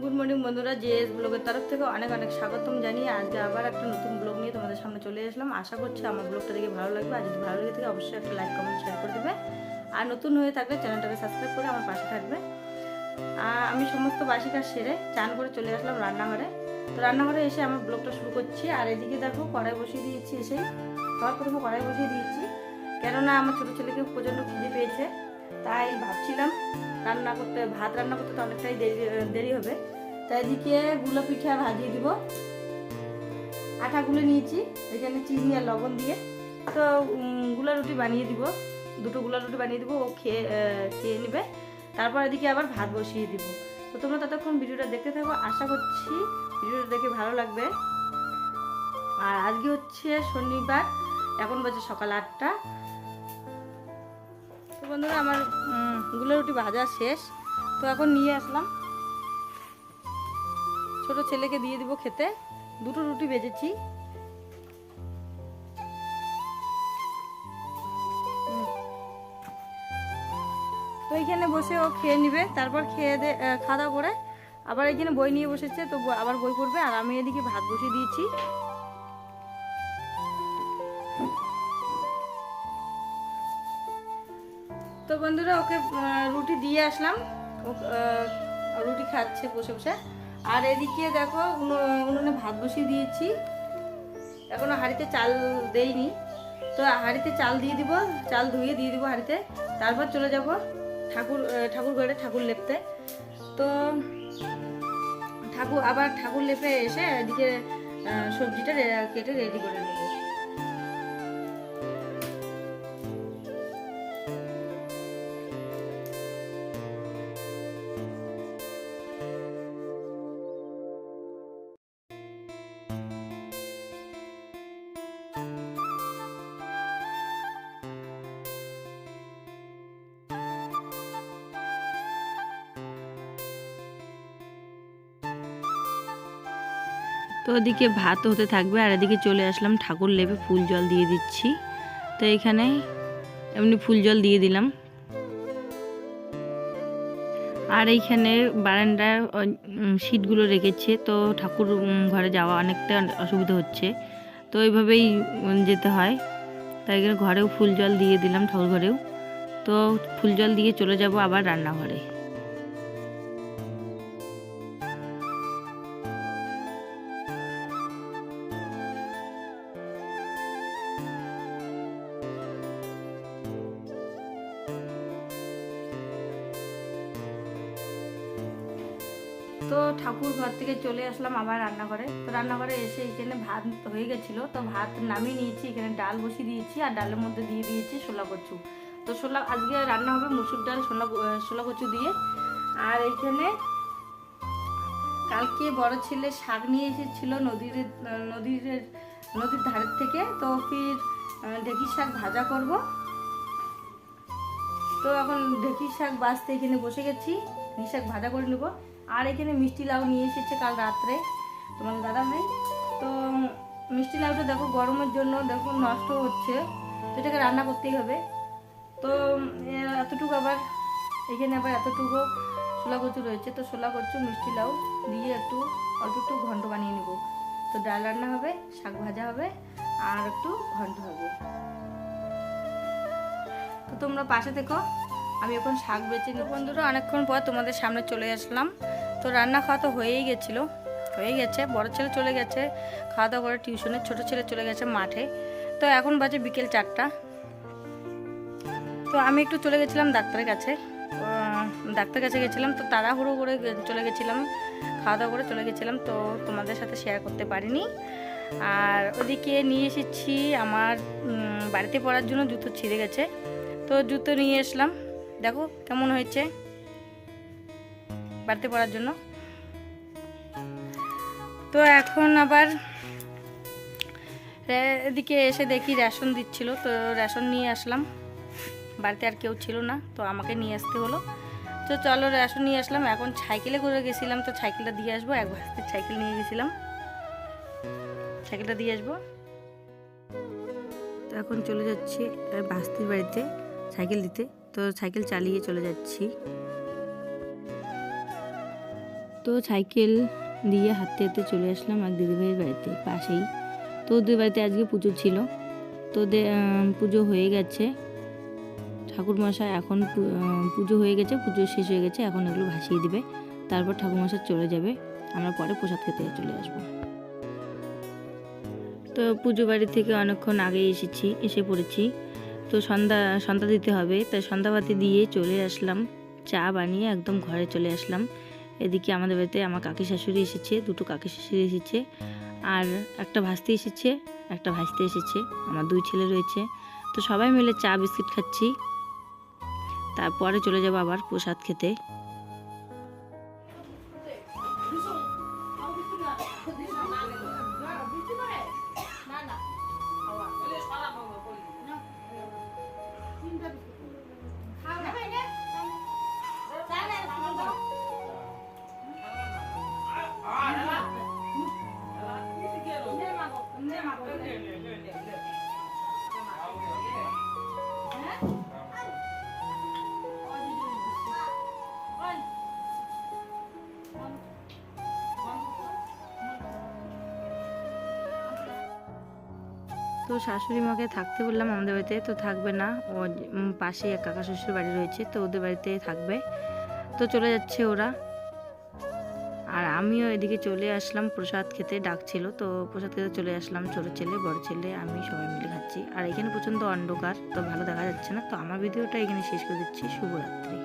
Good morning বন্ধুরা। JS ব্লগের তরফ থেকে অনেক অনেক স্বাগতম জানিয়ে আজকে আবার একটা নতুন ব্লগ নিয়ে তোমাদের সামনে চলে আসলাম। আশা করছি আমার ব্লগটা দেখে ভালো লাগবে। আর যদি ভালো লেগে থাকে, অবশ্যই একটা লাইক কমেন্ট শেয়ার করে দেবে। আর নতুন হয়ে থাকলে চ্যানেলটাকে সাবস্ক্রাইব করে আমার পাশে থাকবে। আর আমি সমস্ত বাসি কাজ সেরে চান করে চলে আসলাম রান্নাঘরে। তো রান্নাঘরে এসে আমার ব্লগটা শুরু করছি। আর এদিকে দেখো, কড়াই বসিয়ে দিয়েছি এসে। সবার প্রথমে কড়াই বসিয়ে দিয়েছি। কেননা আমার ছোটো ছেলেকে প্রচণ্ড খিদে পেয়েছে, তাই ভাবছিলাম রান্না করতে, ভাত রান্না করতে তো অনেকটাই দেরি দেরি হবে। তাই এদিকে গুলো পিঠা ভাজিয়ে দিব। আটা গুলে নিয়েছি, এখানে চিনি আর লবণ দিয়ে। তো গুলা রুটি বানিয়ে দিব। দুটো গুলা রুটি বানিয়ে দিব, ও খেয়ে খেয়ে নেবে। তারপর এদিকে আবার ভাত বসিয়ে দিব। তো তোমরা ততক্ষণ ভিডিওটা দেখতে থাকো, আশা করছি ভিডিওটা দেখে ভালো লাগবে। আর আজকে হচ্ছে শনিবার, এখন বাজে সকাল আটটা। তো বন্ধুরা, আমার গুলো রুটি ভাজা শেষ। তো এখন নিয়ে আসলাম। ছোট ছেলেকে দিয়ে দিব খেতে। দুটো রুটি ভেজেছি। তো এইখানে বসে ও খেয়ে নিবে। তারপর খেয়ে দে খাওয়া দাওয়া করে আবার এখানে বই নিয়ে বসেছে, তো আবার বই পড়বে। আর আমি এদিকে ভাত বসিয়ে দিয়েছি। তো বন্ধুরা, ওকে রুটি দিয়ে আসলাম। রুটি খাচ্ছে বসে বসে। আর এদিকে দেখো, উনো- উনুনে ভাত বসিয়ে দিয়েছি। এখনও হাঁড়িতে চাল দেইনি। তো হাঁড়িতে চাল দিয়ে দিব, চাল ধুয়ে দিয়ে দিব হাঁড়িতে। তারপর চলে যাব ঠাকুর ঠাকুর ঘরে, ঠাকুর লেপতে। তো ঠাকুর, আবার ঠাকুর লেপে এসে এদিকে সবজিটা কেটে রেডি করে নেব। তো ওদিকে ভাত হতে থাকবে আর এদিকে চলে আসলাম, ঠাকুর লেপে ফুল জল দিয়ে দিচ্ছি। তো এখানে এমনি ফুল জল দিয়ে দিলাম। আর এইখানে বারান্দায় সিটগুলো রেখেছে, তো ঠাকুর ঘরে যাওয়া অনেকটা অসুবিধা হচ্ছে। তো এইভাবেই যেতে হয়। তাই এখানে ঘরেও ফুল জল দিয়ে দিলাম, ঠাকুর ঘরেও। তো ফুল জল দিয়ে চলে যাব আবার রান্নাঘরে। তো ঠাকুর ঘর থেকে চলে আসলাম আবার রান্নাঘরে। তো রান্নাঘরে এসে এখানে ভাত হয়ে গেছিল। তো ভাত নামিয়ে নিয়েছি, এখানে ডাল বসিয়ে দিয়েছি আর ডালের মধ্যে দিয়ে দিয়েছি ছোলা কচু। তো ছোলা, আজকে রান্না হবে মুসুর ডাল, ছোলা ছোলা কচু দিয়ে। আর এইখানে কালকে বড় ছেলে শাক নিয়ে এসেছিল নদীর নদীর নদীর ধারের থেকে। তো ফির ঢেঁকির শাক ভাজা করব। তো এখন ঢেঁকির শাক বাঁচতে এখানে বসে গেছি। ঢেঁকির শাক ভাজা করে নেব। আর এখানে মিষ্টি লাউ নিয়ে এসেছে কাল রাত্রে তোমার দাদা ভাই। তো, মিষ্টি লাউটা দেখো গরমের জন্য দেখো নষ্ট হচ্ছে, তো এটাকে রান্না করতেই হবে। তো এতটুকু আবার, এখানে আবার এতটুকু ছোলা কচু রয়েছে, তো ছোলা কচু, মিষ্টি লাউ দিয়ে একটু, অল্প একটু ঘন্ট বানিয়ে নেব। তো ডাল রান্না হবে, শাক ভাজা হবে, আর একটু ঘন্ট হবে। তো তোমরা পাশে থেকো, আমি এখন শাক বেছে নেব। বন্ধুরা, অনেকক্ষণ পর তোমাদের সামনে চলে আসলাম। তো রান্না খাওয়া তো হয়েই গেছিল হয়ে গেছে। বড় ছেলে চলে গেছে খাওয়া দাওয়া করে টিউশনে ছোট ছেলে চলে গেছে মাঠে। তো এখন বাজে বিকেল চারটা। তো আমি একটু চলে গেছিলাম ডাক্তারের কাছে। আহ, ডাক্তারের কাছে গেছিলাম তো তাড়াহুড়ো করে চলে গেছিলাম। খাওয়া দাওয়া করে চলে গেছিলাম তো তোমাদের সাথে শেয়ার করতে পারিনি। আর ওদিকে নিয়ে এসেছি আমার বাড়িতে পড়ার জন্য জুতো ছিঁড়ে গেছে। তো জুতো নিয়ে এসলাম দেখো কেমন হয়েছে। বাড়িতে পড়ার জন্য। তো এখন আবার এদিকে এসে দেখি রেশন দিচ্ছিল, তো রেশন নিয়ে আসলাম। বাড়িতে আর কেউ ছিল না, তো আমাকে নিয়ে আসতে হলো। তো চলো রেশন নিয়ে আসলাম, এখন সাইকেলে করে গেছিলাম, তো সাইকেলটা দিয়ে আসব, এক ভাস্তির সাইকেল নিয়ে গেছিলাম। সাইকেলটা দিয়ে আসব। তো এখন চলে যাচ্ছি বাস্তির বাড়িতে সাইকেল দিতে। তো সাইকেল চালিয়ে চলে যাচ্ছি। তো সাইকেল দিয়ে হাঁটতে হাঁটতে চলে আসলাম এক দিদিভাইয়ের বাড়িতে পাশেই। তো ওদের বাড়িতে আজকে পুজো ছিল। তো পুজো হয়ে গেছে। ঠাকুরমশাই এখন পুজো হয়ে গেছে, পুজো শেষ হয়ে গেছে, এখন এগুলো ভাসিয়ে দিবে। তারপর ঠাকুরমশাই চলে যাবে, আমরা পরে প্রসাদ খেতে চলে আসব। তো পুজো বাড়ি থেকে অনেকক্ষণ আগে এসেছি, এসে পড়েছি। তো সন্ধ্যা সন্ধ্যা দিতে হবে, তাই সন্ধ্যাবাতি দিয়ে চলে আসলাম, চা বানিয়ে একদম ঘরে চলে আসলাম। এদিকে আমাদের বাড়িতে আমার কাকি শাশুড়ি এসেছে, দুটো কাকি শাশুড়ি এসেছে আর একটা ভাস্তি এসেছে, একটা ভাসতে এসেছে, আমার দুই ছেলে রয়েছে। তো সবাই মিলে চা, বিস্কিট খাচ্ছি। তারপরে চলে যাব আবার প্রসাদ খেতে। তো শাশুড়ি মাকে থাকতে বললাম আমাদের বাড়িতে, তো থাকবে না। ও পাশেই এক কাকা শ্বশুর বাড়ি রয়েছে, তো ওদের বাড়িতে থাকবে। তো চলে যাচ্ছে ওরা। আর আমিও এদিকে চলে আসলাম, প্রসাদ খেতে ডাকছিল, তো প্রসাদ খেতে চলে আসলাম, ছোটো ছেলে, বড় ছেলে, আমি সবাই মিলে খাচ্ছি। আর এখানে প্রচণ্ড অন্ধকার, তো ভালো দেখা যাচ্ছে না। তো আমার ভিডিওটা এখানে শেষ করে দিচ্ছি। শুভরাত্রি।